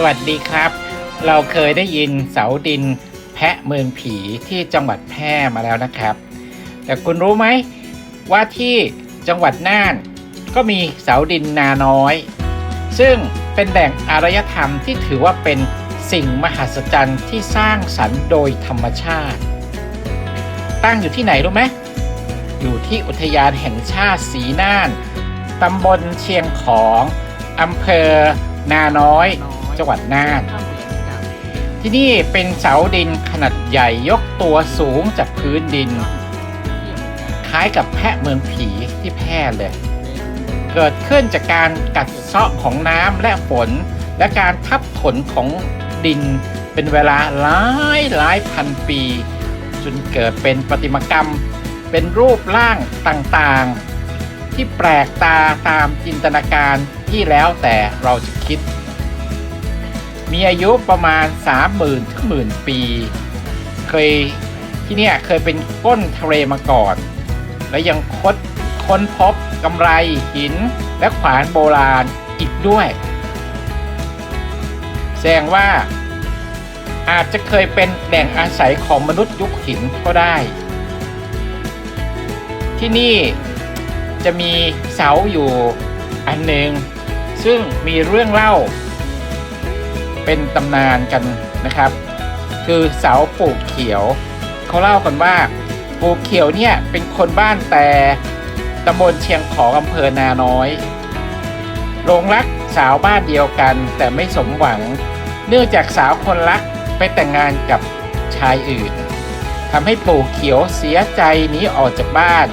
สวัสดีครับ เราเคยได้ยินเสาดินแพะเมืองผีที่จังหวัดแพร่มาแล้วนะครับ แต่คุณรู้ไหมว่าที่จังหวัดน่านก็มีเสาดินนาน้อย ซึ่งเป็นแหล่งอารยธรรมที่ถือว่าเป็นสิ่งมหัศจรรย์ที่สร้างสรรค์โดยธรรมชาติ ตั้งอยู่ที่ไหนรู้ไหมอยู่ที่อุทยานแห่งชาติสีน่าน ตำบลเชียงของ อำเภอนาน้อย จังหวัดน่านที่นี่เป็นเสาดินขนาดใหญ่ยกตัวสูงจากพื้นดิน คล้ายกับแพะเมืองผีที่แพร่เลย เกิดขึ้นจากการกัดเซาะของน้ำและฝน และการทับถนของดินเป็นเวลาหลายหลายพันปี จนเกิดเป็นประติมากรรม เป็นรูปร่างต่างๆ ที่แปลกตาตามจินตนาการที่แล้วแต่เราจะคิด มีอายุประมาณ 30,000 ถึงหมื่นปี เคยที่เนี่ยเคยเป็นก้นทะเลมาก่อน และยังคดค้นพบกำไรหินและขวานโบราณอีกด้วย แสดงว่าอาจจะเคยเป็นแหล่งอาศัยของมนุษย์ยุคหินก็ได้ ที่นี่จะมีเสาอยู่อันหนึ่งซึ่งมีเรื่องเล่า เป็นตำนานกันนะครับ คือเสาปลูกเขียว เขาเล่ากันว่าปลูกเขียวเนี่ยเป็นคนบ้านแต่ตำบลเชียงของอำเภอนาน้อยลงรักสาวบ้านเดียวกันแต่ไม่สมหวัง เนื่องจากสาวคนรักไปแต่งงานกับชายอื่นทำให้ปลูกเขียวเสียใจหนีออกจากบ้าน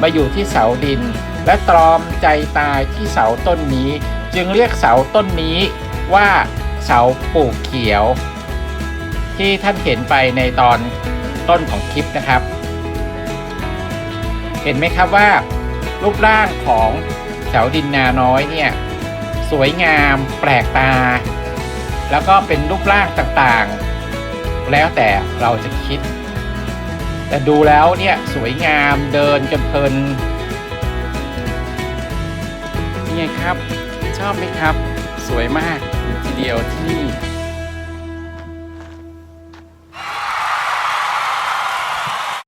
มาอยู่ที่เสาดิน และตรอมใจตายที่เสาต้นนี้ จึงเรียกเสาต้นนี้ว่า เสาปลูกเขียว ที่ท่านเห็นไปในตอนต้นของคลิปนะครับ เห็นไหมครับว่า รูปร่างของเสาดินนาน้อยเนี่ยสวยงามแปลกตา แล้วก็เป็นรูปร่างต่างๆ แล้วแต่เราจะคิด แต่ดูแล้วเนี่ยสวยงามเดินกันเพลินนี่ไงครับ ชอบไหมครับ สวยมาก เดียวที่